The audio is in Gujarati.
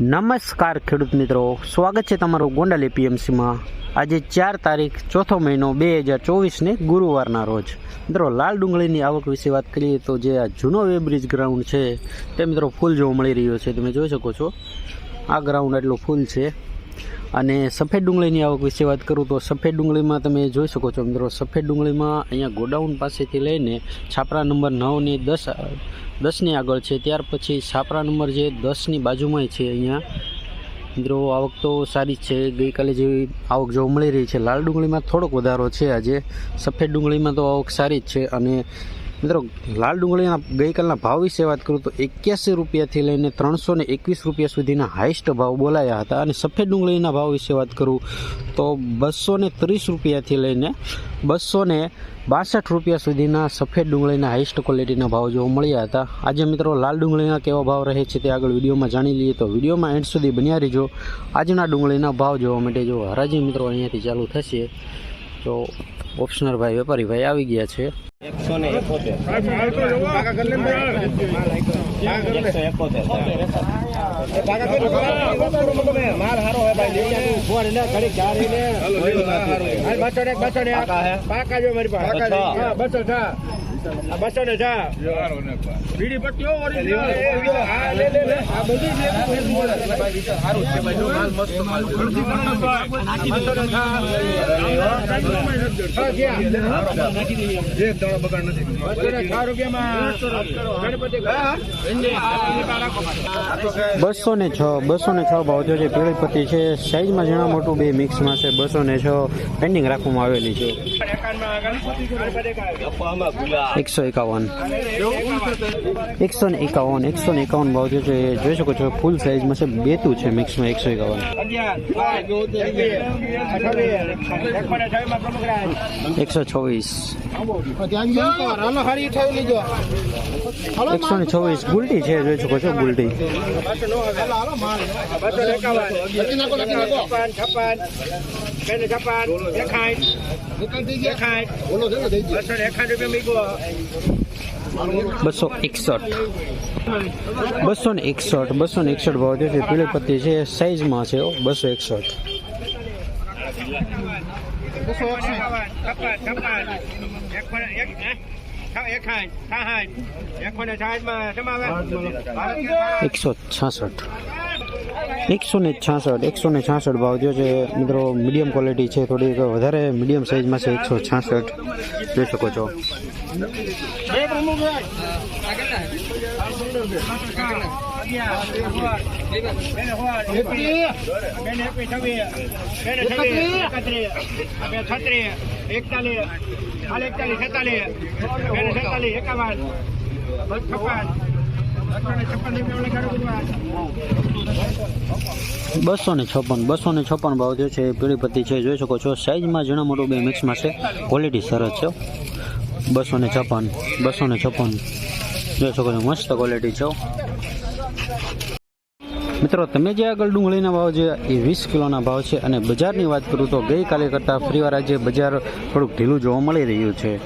નમસ્કાર ખેડૂત મિત્રો. સ્વાગત છે તમારું ગોંડલ એપીએમસીમાં. આજે ચાર તારીખ, ચોથો મહિનો બે હજાર ચોવીસને ગુરુવારના રોજ. મિત્રો, લાલ ડુંગળીની આવક વિશે વાત કરીએ તો જે આ જૂનો વેબ્રિજ ગ્રાઉન્ડ છે, તે મિત્રો ફૂલ જોવા મળી રહ્યો છે. તમે જોઈ શકો છો, આ ગ્રાઉન્ડ એટલું ફૂલ છે. અને સફેદ ડુંગળીની આવક વિશે વાત કરું તો સફેદ ડુંગળીમાં તમે જોઈ શકો છો મિત્રો, સફેદ ડુંગળીમાં અહીંયા ગોડાઉન પાસેથી લઈને છાપરા નંબર નવની દસ, દસની આગળ છે. ત્યાર પછી છાપરા નંબર જે દસની બાજુમાં છે અહીંયા. મિત્રો, આવક તો સારી જ છે. ગઈકાલે જેવી આવક જોવા મળી રહી છે, લાલ ડુંગળીમાં થોડોક વધારો છે. આજે સફેદ ડુંગળીમાં તો આવક સારી જ છે અને મિત્રો, લાલ ડુંગળીના ગઈકાલના ભાવ વિશે વાત કરું તો એક્યાસી રૂપિયાથી લઈને ત્રણસો ને એકવીસ રૂપિયા સુધીના હાઈસ્ટ ભાવ બોલાયા હતા અને સફેદ ડુંગળીના ભાવ વિશે વાત કરું તો બસો ને ત્રીસ રૂપિયાથી લઈને બસો ને બાસઠ રૂપિયા સુધીના સફેદ ડુંગળીના હાઈસ્ટ ક્વોલિટીના ભાવ જોવા મળ્યા હતા. આજે મિત્રો, લાલ ડુંગળીના કેવા ભાવ રહે છે તે આગળ વિડીયોમાં જાણી લઈએ તો વિડીયોમાં એન્ડ સુધી બન્યા રહીજો. આજના ડુંગળીના ભાવ જોવા માટે જો હરાજી મિત્રો, અહીંયાથી ચાલુ થશે. તો ઓપ્શનર ભાઈ વેપારી ભાઈ આવી ગયા છે. એકસો ને એકોતેર એકસો એકોતેર માલ હારો હે ભાઈ પાકા જો મારી પાસે બસો. બસો આ બસો ને જા. બીડી પટ્ટીઓ લે, લે. આ બધી જ. બસો ને? બસો થા રૂપિયામાં ગણપતિ બસો ને છ બસો ને છ. ભાવ થયો છે. પીળી પત્તી છે. સાઈઝમાં જણા મોટું બે મિક્સમાં છે. બસો ને છ. પેન્ડિંગ રાખવામાં આવેલી છે. એકસો એકાવન. એકસો ને એકાવન એકસો ને એકાવન ભાવ થયો છે એ જોઈ શકો છો ફૂલ સાઈઝમાં છે બેતું છે મિક્સમાં એકસો એકાવન. એકસો છવ્વીસ. એકસો ને છવ્વીસ ગુલટી છે જોઈ શકો છો ગુલટી. છપ્પન, બસો એકસઠ. બસો ને એકસઠ બસો ને એકસઠ ભાવ છે. પીળી છે સાઈઝમાં છે બસો એકસઠ. એકસો છાસઠ. એકસો ને છાસઠ એકસો ને છાસઠ ભાવ જો છે મિત્રો મીડિયમ ક્વોલિટી છે થોડીક વધારે મીડિયમ સાઇઝમાં છે એકસો છાસઠ. જોઈ શકો છો. એકતાલીસ, એકતાલીસ, સત્તાલીસ સત્તાલીસ એકાવન, બસો ને છપ્પન. બસો ને છપ્પન ભાવ થયો છે પીળી પત્તી છે, જોઈ શકો છો સાઇઝમાં ઝીણા મોટું બે મિક્સમાં છે ક્વોલિટી સરસ છે બસો ને છપ્પન, બસો ને છપ્પન, જોઈ શકો છો, મસ્ત ક્વોલિટી છે મિત્રો, તમે જે આગળ ડુંગળીના ભાવ છે એ વીસ કિલોના ભાવ છે, અને બજારની વાત કરું તો ગઈકાલે કરતાં ફરીવાર આજે બજાર થોડુંક ઢીલું જોવા મળી રહ્યું છે